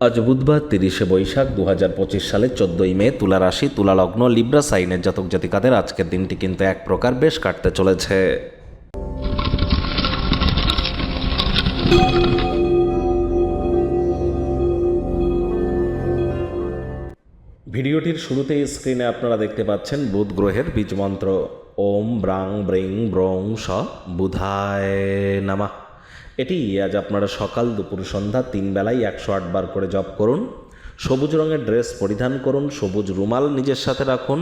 আজ বুধবার তিরিশে বৈশাখ দু হাজার পঁচিশ সালের চোদ্দই মে তুলা রাশি, তুলা লগ্ন, লিব্রা সাইনের জাতক জাতিকাদের আজকের দিনটি কিন্তু এক প্রকার বেশ কাটতে চলেছে। ভিডিওটির শুরুতেই স্ক্রিনে আপনারা দেখতে পাচ্ছেন বুধ গ্রহের বীজ মন্ত্র। ওম ব্রাং ব্রিং ব্রং স বুধায় নামা। এটি আজ আপনারা সকাল দুপুর সন্ধ্যা তিন বেলায় একশো বার করে জপ করুন। সবুজ রঙের ড্রেস পরিধান করুন, সবুজ রুমাল নিজের সাথে রাখুন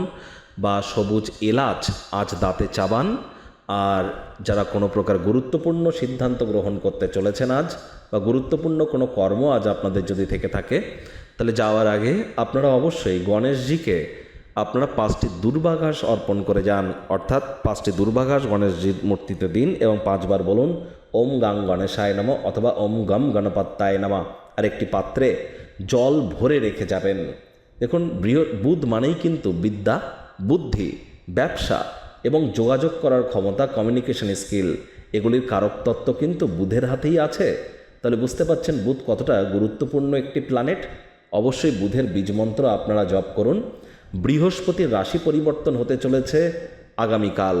বা সবুজ এলাচ আজ দাঁতে চাবান। আর যারা কোনো প্রকার গুরুত্বপূর্ণ সিদ্ধান্ত গ্রহণ করতে চলেছেন আজ বা গুরুত্বপূর্ণ কোনো কর্ম আজ আপনাদের যদি থেকে থাকে, তাহলে যাওয়ার আগে আপনারা অবশ্যই গণেশজিকে আপনারা পাঁচটি দুর্বাঘাস অর্পণ করে যান। অর্থাৎ পাঁচটি দুর্বাঘাস গণেশজির মূর্তিতে দিন এবং পাঁচবার বলুন ওম গাং গণেশায় নম অথবা ওম গম গণপত্তায় নামা। আর একটি পাত্রে জল ভরে রেখে যাবেন। দেখুন বৃহ বুধ মানেই কিন্তু বিদ্যা, বুদ্ধি, ব্যবসা এবং যোগাযোগ করার ক্ষমতা কমিউনিকেশন স্কিল এগুলির কারক তত্ত্ব কিন্তু বুধের হাতেই আছে। তাহলে বুঝতে পারছেন বুধ কতটা গুরুত্বপূর্ণ একটি প্ল্যানেট অবশ্যই বুধের বীজমন্ত্র আপনারা জপ করুন। বৃহস্পতির রাশি পরিবর্তন হতে চলেছে আগামীকাল।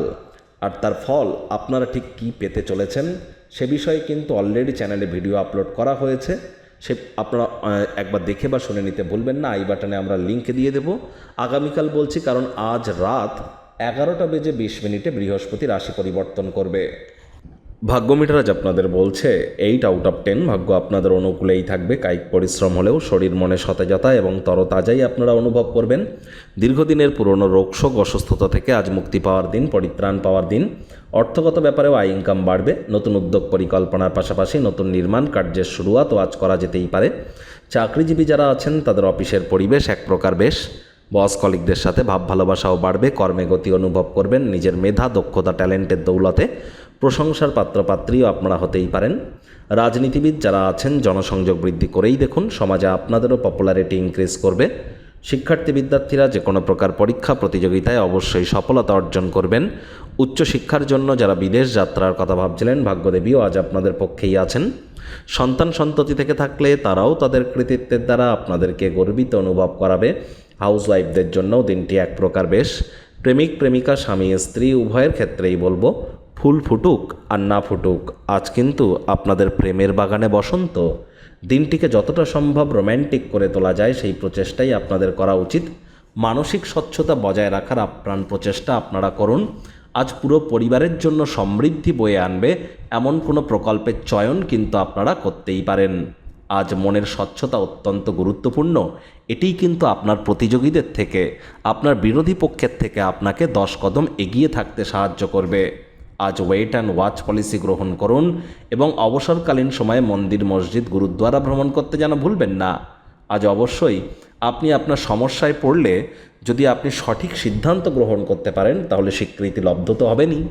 আর তার ফল আপনারা ঠিক কী পেতে চলেছেন? সে বিষয়ে কিন্তু অলরেডি চ্যানেলে ভিডিও আপলোড করা হয়েছে। সে আপনারা একবার দেখে বা শুনে নিতে বলবেন না আই বাটনে আমরা লিঙ্ক দিয়ে দেব। আগামীকাল বলছি কারণ আজ রাত এগারোটা বেজে বিশ মিনিটে বৃহস্পতি রাশি পরিবর্তন করবে। ভাগ্য মিটার আজ আপনাদের বলছে এইট আউট অফ টেন ভাগ্য আপনাদের অনুকূলেই থাকবে। কায়িক পরিশ্রম হলেও শরীর মনে সতেজতা এবং তরতাজাই আপনারা অনুভব করবেন। দীর্ঘদিনের পুরনো রোগশোক অসুস্থতা থেকে আজ মুক্তি পাওয়ার দিন, পরিত্রাণ পাওয়ার দিন। অর্থগত ব্যাপারেও আয় ইনকাম বাড়বে। নতুন উদ্যোগ পরিকল্পনার পাশাপাশি নতুন নির্মাণ কার্যের শুরুয়াতও আজ করা যেতেই পারে। চাকরিজীবী যারা আছেন, তাদের অফিসের পরিবেশ এক প্রকার বেশ। বস কলিকদের সাথে ভাব ভালোবাসাও বাড়বে। কর্মে গতি অনুভব করবেন। নিজের মেধা, দক্ষতা ট্যালেন্টের দৌলতে প্রশংসার পাত্রপাত্রীও আপনারা হতেই পারেন। রাজনীতিবিদ যারা আছেন, জনসংযোগ বৃদ্ধি করেই দেখুন, সমাজে আপনাদেরও পপুলারিটি ইনক্রিজ করবে। শিক্ষার্থী বিদ্যার্থীরা যে কোনো প্রকার পরীক্ষা প্রতিযোগিতায় অবশ্যই সফলতা অর্জন করবেন। উচ্চশিক্ষার জন্য যারা বিদেশ যাত্রার কথা ভাবছিলেন, ভাগ্যদেবীও আজ আপনাদের পক্ষেই আছেন। সন্তান সন্ততি থেকে থাকলে তারাও তাদের কৃতিত্বের দ্বারা আপনাদেরকে গর্বিত অনুভব করাবে। হাউসওয়াইফদের জন্যও দিনটি এক প্রকার বেশ। প্রেমিক প্রেমিকা স্বামী স্ত্রী উভয়ের ক্ষেত্রেই বলব ফুল ফুটুক আর না ফুটুক, আজ কিন্তু আপনাদের প্রেমের বাগানে বসন্ত। দিনটিকে যতটা সম্ভব রোম্যান্টিক করে তোলা যায়, সেই প্রচেষ্টাই আপনাদের করা উচিত। মানসিক স্বচ্ছতা বজায় রাখার আপ্রাণ প্রচেষ্টা আপনারা করুন। আজ পুরো পরিবারের জন্য সমৃদ্ধি বয়ে আনবে এমন কোনো প্রকল্পের চয়ন কিন্তু আপনারা করতেই পারেন। আজ মনের স্বচ্ছতা অত্যন্ত গুরুত্বপূর্ণ, এটিই কিন্তু আপনার প্রতিযোগীদের থেকে, আপনার বিরোধী পক্ষের থেকে আপনাকে দশ কদম এগিয়ে থাকতে সাহায্য করবে। আজ ওয়েট অ্যান্ড ওয়াচ পলিসি গ্রহণ করুন এবং অবসরকালীন সময়ে মন্দির, মসজিদ, গুরুদ্বারা ভ্রমণ করতে যেন ভুলবেন না। আজ অবশ্যই আপনি আপনার সমস্যায় পড়লে যদি আপনি সঠিক সিদ্ধান্ত গ্রহণ করতে পারেন, তাহলে স্বীকৃতি লব্ধ তো হবেনই।